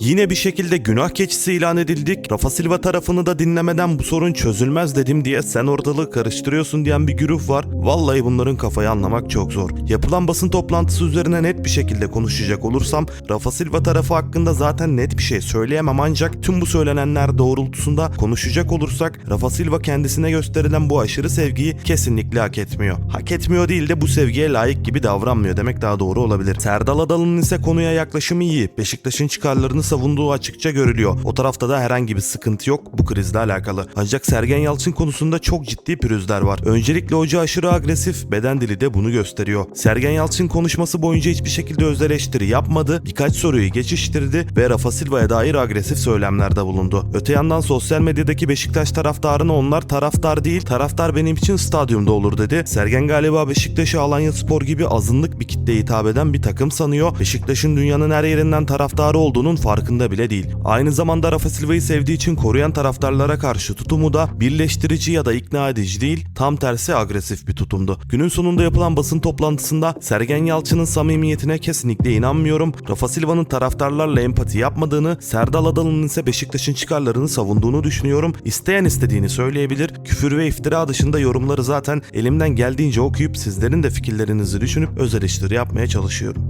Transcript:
Yine bir şekilde günah keçisi ilan edildik. Rafa Silva tarafını da dinlemeden bu sorun çözülmez dedim diye sen ortalığı karıştırıyorsun diyen bir güruh var. Vallahi bunların kafayı anlamak çok zor. Yapılan basın toplantısı üzerine net bir şekilde konuşacak olursam Rafa Silva tarafı hakkında zaten net bir şey söyleyemem ancak tüm bu söylenenler doğrultusunda konuşacak olursak Rafa Silva kendisine gösterilen bu aşırı sevgiyi kesinlikle hak etmiyor. Hak etmiyor değil de bu sevgiye layık gibi davranmıyor demek daha doğru olabilir. Serdal Adalı'nın ise konuya yaklaşımı iyi. Beşiktaş'ın çıkarlarını savunduğu açıkça görülüyor. O tarafta da herhangi bir sıkıntı yok bu krizle alakalı. Ancak Sergen Yalçın konusunda çok ciddi pürüzler var. Öncelikle hoca aşırı agresif, beden dili de bunu gösteriyor. Sergen Yalçın konuşması boyunca hiçbir şekilde öz eleştiri yapmadı, birkaç soruyu geçiştirdi ve Rafa Silva'ya dair agresif söylemlerde bulundu. Öte yandan sosyal medyadaki Beşiktaş taraftarına onlar taraftar değil, taraftar benim için stadyumda olur dedi. Sergen galiba Beşiktaş'ı Alanya Spor gibi azınlık bir kitleye hitap eden bir takım sanıyor. Beşiktaş'ın dünyanın her yerinden taraftarı olduğunun farkında bile değil. Aynı zamanda Rafa Silva'yı sevdiği için koruyan taraftarlara karşı tutumu da birleştirici ya da ikna edici değil, tam tersi agresif bir tutumdu. Günün sonunda yapılan basın toplantısında Sergen Yalçın'ın samimiyetine kesinlikle inanmıyorum. Rafa Silva'nın taraftarlarla empati yapmadığını, Serdal Adalı'nın ise Beşiktaş'ın çıkarlarını savunduğunu düşünüyorum. İsteyen istediğini söyleyebilir. Küfür ve iftira dışında yorumları zaten elimden geldiğince okuyup sizlerin de fikirlerinizi düşünüp öz eleştiri yapmaya çalışıyorum.